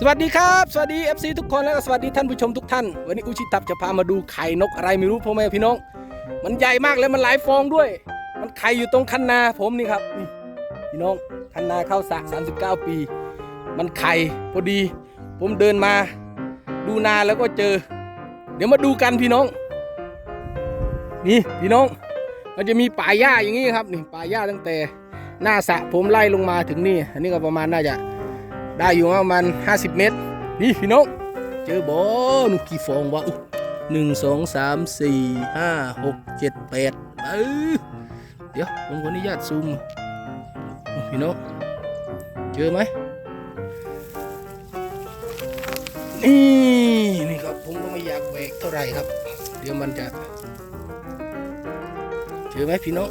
สวัสดีครับ สวัสดี FC ทุกคนและก็สวัสดีท่านผู้ชมทุกท่าน วันนี้อุชิตับจะพามาดูไข่นกอะไรไม่รู้พ่อแม่พี่น้อง มันใหญ่มากเลยมันหลายฟองด้วย มันไข่อยู่ตรงคันนาผมนี่ครับนี่พี่น้องคันนาเข้าสระ39 ปี มันไข่พอดี ผมเดินมา ดูนาแล้วก็เจอ เดี๋ยวมาดูกันพี่น้อง นี่พี่น้อง มันจะมีป่าหญ้าอย่างนี้ครับนี่ป่าหญ้าตั้งแต่หน้าสระผมไล่ลงมาถึงนี่ อันนี้ก็ประมาณน่าจะ ได้อยู่ประมาณ50 เมตร นี่พี่น้อง เจอบอนุกี่ฟองวะหนึ่งสองสามสี่ห้าหกเจ็ดแปดเออเดี๋ยวผมขออนุญาตซูมพี่น้องเจอไหมนี่นี่ครับผมก็ไม่อยากแบกเท่าไหร่ครับ เดี๋ยวมันจะเจอไหมพี่น้อง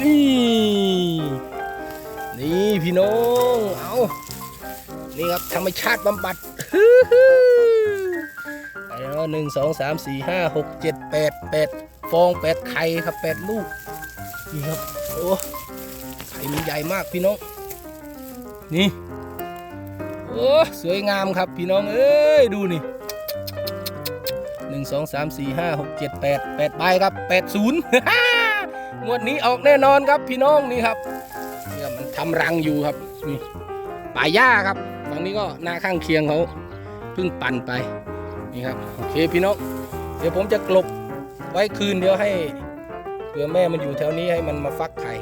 นี่ นี่พี่น้องเอานี่ครับธรรมชาติบำบัดไอ้เนาะหนึ่งสองสามสี่ห้าหกเจ็ดแปดแปดฟองแปดไข่ครับแปดลูกนี่ครับโอ้ไข่มันใหญ่มากพี่น้องนี่โอ้สวยงามครับพี่น้องเอ้ยดูนี่หนึ่งสองสามสี่ห้าหกเจ็ดแปดแปดใบครับแปดศูนย์งวดนี้ออกแน่นอนครับพี่น้องนี่ครับ ทำรังอยู่ครับนี่ป่าหญ้าครับฝั่งนี้ก็หน้าข้างเคียงเขาเพิ่งปั่นไปนี่ครับโอเคพี่น้องเดี๋ยวผมจะกลบไว้คืนเดี๋ยวให้เผื่อแม่มันอยู่แถวนี้ให้มันมาฟักไข่